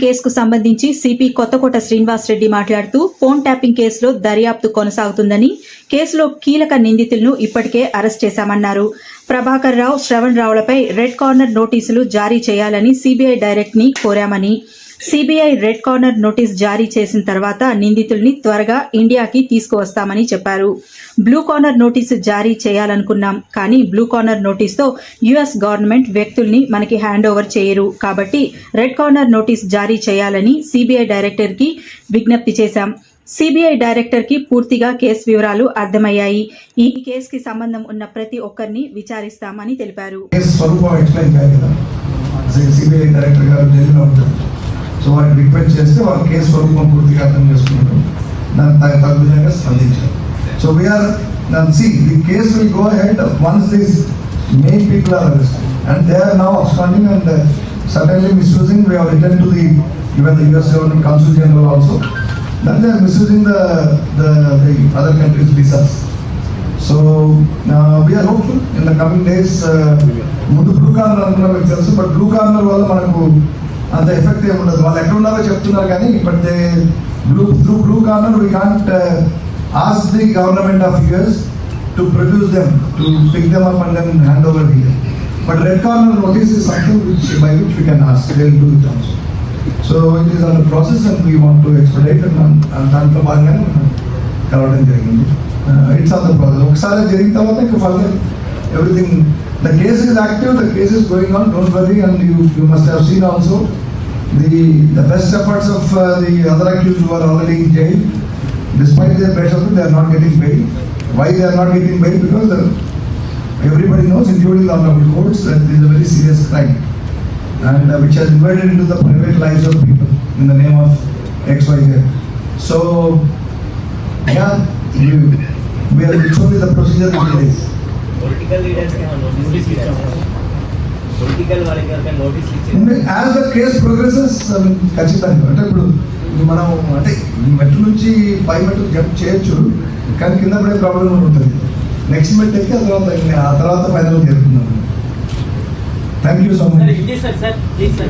Tapping కేసుకు సంబంధించి CP Kothakota Srinivas Reddy మాట్లాడుతూ ఫోన్ ట్యాపింగ్ కేసులో దర్యాప్తు కొనసాగుతుందని కేసులో కీలక నిందితులను ఇప్పటికే అరెస్ట్ చేశామన్నారు. ప్రభాకర్ రావు శ్రవణ్ రావులపై రెడ్ కార్నర్ నోటీసులు జారీ చేయాలని సిబిఐ డైరెక్ట్ని కోరామని సిబిఐ రెడ్ కార్నర్ నోటీస్ జారీ చేసిన తర్వాత నిందితుల్ని త్వరగా ఇండియాకి తీసుకువస్తామని చెప్పారు. బ్లూ కార్నర్ నోటీసు జారీ చేయాలనుకున్నాం కానీ బ్లూ కార్నర్ నోటీస్తో యుఎస్ గవర్నమెంట్ వ్యక్తుల్ని మనకి హ్యాండ్ ఓవర్ చేయరు. కాబట్టి రెడ్ కార్నర్ నోటీస్ జారీ చేయాలని సిబిఐ డైరెక్టర్కి విజ్ఞప్తి చేశాం. సిబిఐ డైరెక్టర్కి పూర్తిగా కేసు వివరాలు అర్థమయ్యాయి. ఈ కేసుకి సంబంధం ఉన్న ప్రతి ఒక్కరిని విచారిస్తామని తెలిపారు. సో వారికి రిక్వెస్ట్ చేస్తే వాళ్ళ కేసు స్వరూపం పూర్తిగా అర్థం చేసుకుంటారు దాని తగ్గ తగ్గుదలగా స్పందించారు so we are see the case will go head once this main people are arrested and they are now absconding and suddenly misusing we have return to the even the US government council general also that they are misusing the the the other countries visas. So we are hopeful in the coming days ముందు blue corner అనుకున్న మీకు తెలుసు but blue corner వల్ల మనకు అంత effect ఏమి ఉండదు. వాళ్ళు ఎక్కడ ఉన్నారో చెప్తున్నారు కానీ but they blue through blue corner we can't ask the government of US to produce them to pick them up and then hand over here but red corner notice is something which by which we can ask they do it also so it is on process and we want to expedite దాంట్లో భాగంగానే కలవడం జరిగింది. It's on the process ఒకసారి జరిగిన తర్వాత ఇంకా further everything The case is active, the case is going on, don't worry, and you, you must have seen also the, the best efforts of uh, the other accused who are already in jail. Despite their best efforts, they are not getting bail. Why they are not getting bail? Because everybody knows, including the honorable courts, that this is a very serious crime and uh, which has invaded into the private lives of people in the name of XYZ. So, yeah, we, we are literally the procedure is. Political leaders notice ఇచ్చాము political వాళ్ళకి ఎవరికైనా notice ఇచ్చాము as the case progresses ఖచ్చితంగా. అంటే ఇప్పుడు మనం అంటే ఈ మెట్టు నుంచి పై మెట్టు జంప్ చేయొచ్చు కానీ కింద పడే ప్రాబ్లం ఉంటుంది. నెక్స్ట్ మెట్ ఎక్కి ఆ తర్వాత ఆ తర్వాత ఫైనల్ చేరుకున్నాం thank you so sir much